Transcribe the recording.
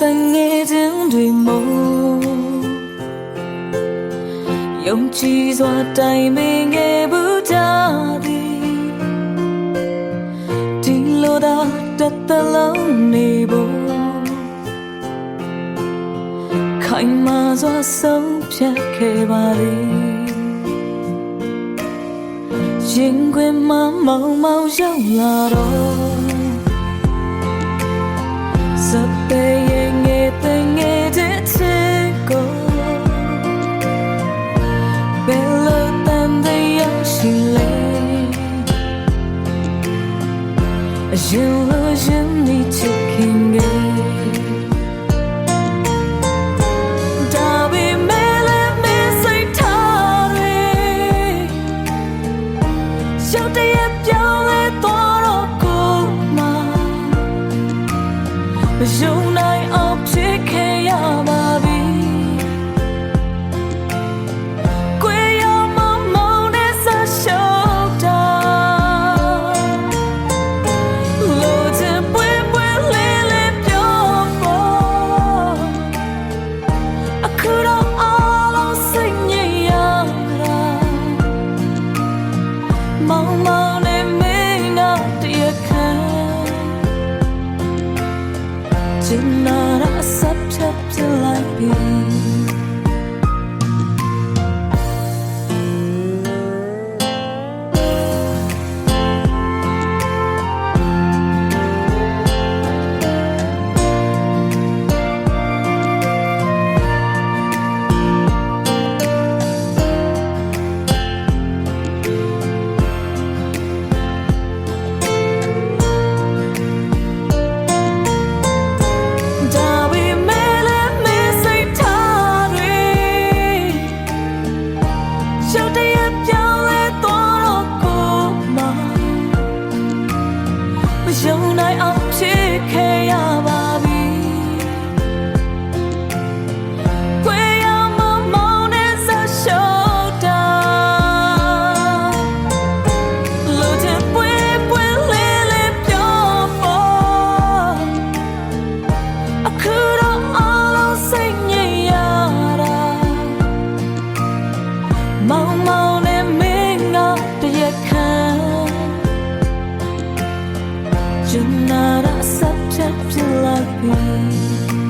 တန်ငယ်ခြင်းတွေမို့ယုံကြည်စွာတိုင်မင်ငယ်ဘူးကြသည်ဒီလိုသာတတလုံးနေဖို့ခိုင်မာစွာဆုံးဖြတ်ခဲ့ပါသည်ရင်ခွင်မှမောင်မောင်ရောက်လာတော့ Sabay ရင်လိုရင်နေချစ်ခင်ခဲ့ဒါပေမဲ့လည်းမင်းစိတ်ထားတွေရောက်တဲ့ပြောင်းလဲသွားတော့ကိုမှမယုံနိုင်အောင်ဖြစ်ခဲ့ရပါ ပြ မယုံနို ကျ